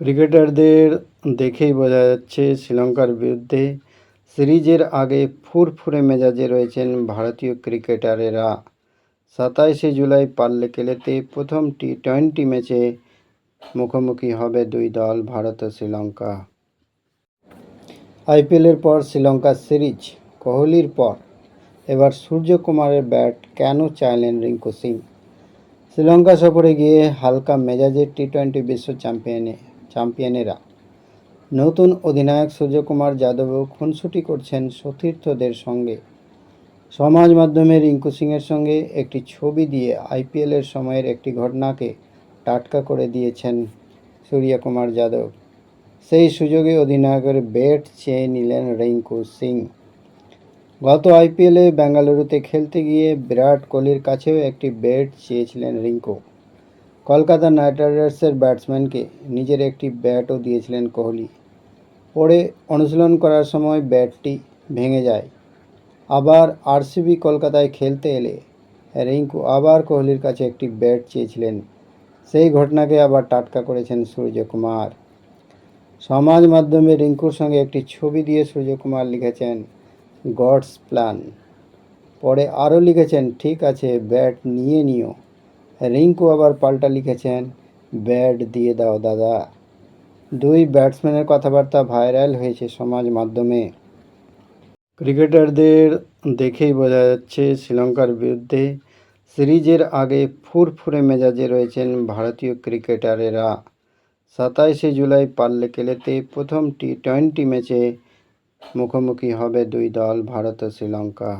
ক্রিকেটারদের দেখেই বোঝা যাচ্ছে শ্রীলঙ্কার বিরুদ্ধে সিরিজের আগে ফুরফুরে মেজাজে রয়েছেন ভারতীয় ক্রিকেটারেরা। সাতাইশে জুলাই পাল্লে কেলেতে প্রথম টি টোয়েন্টি ম্যাচে মুখোমুখি হবে দুই দল, ভারত ও শ্রীলঙ্কা। আইপিএলের পর শ্রীলঙ্কার সিরিজ, কোহলির পর। এবার সূর্যকুমারের ব্যাট কেন চাইলেন রিঙ্কু সিং? শ্রীলঙ্কা সফরে গিয়ে হালকা মেজাজের টি টোয়েন্টি বিশ্ব চ্যাম্পিয়নে চ্যাম্পিয়নেরা নতুন অধিনায়ক সূর্যকুমার যাদবও খুনসুটি করছেন সতীর্থদের সঙ্গে। সমাজ মাধ্যমে রিঙ্কু সিংয়ের সঙ্গে একটি ছবি দিয়ে আইপিএলের সময়ের একটি ঘটনাকে টাটকা করে দিয়েছেন সূর্যকুমার যাদব। সেই সুযোগে অধিনায়কের ব্যাট চেয়ে নিলেন রিঙ্কু সিং। গত আইপিএলে বেঙ্গালুরুতে খেলতে গিয়ে বিরাট কোহলির কাছেও একটি ব্যাট চেয়েছিলেন রিঙ্কু। কলকাতা নাইট রাইডার্সের ব্যাটসম্যানকে নিজের একটি ব্যাটও দিয়েছিলেন কোহলি। পরে অনুশীলন করার সময় ব্যাটটি ভেঙে যায়। আবার আরসিবি কলকাতায় খেলতে এলে রিঙ্কু আবার কোহলির কাছে একটি ব্যাট চেয়েছিলেন। সেই ঘটনাকে আবার টাটকা করেছেন সূর্যকুমার। সমাজ মাধ্যমে রিঙ্কুর সঙ্গে একটি ছবি দিয়ে সূর্যকুমার লিখেছেন, গডস প্ল্যান। পরে আরও লিখেছেন, ঠিক আছে, ব্যাট নিয়ে নিও। রিঙ্কু আবার পাল্টা লিখেছেন, ব্যাট দিয়ে দাও দাদা। দুই ব্যাটসম্যানের কথাবার্তা ভাইরাল হয়েছে সমাজ মাধ্যমে। ক্রিকেটারদের দেখেই বোঝা যাচ্ছে শ্রীলঙ্কার বিরুদ্ধে সিরিজের আগে ফুরফুরে মেজাজে রয়েছেন ভারতীয় ক্রিকেটারেরা। সাতাইশে জুলাই পাল্লে কেলেতে প্রথম টি টোয়েন্টি ম্যাচে মুখোমুখি হবে দুই দল, ভারত ও শ্রীলঙ্কা।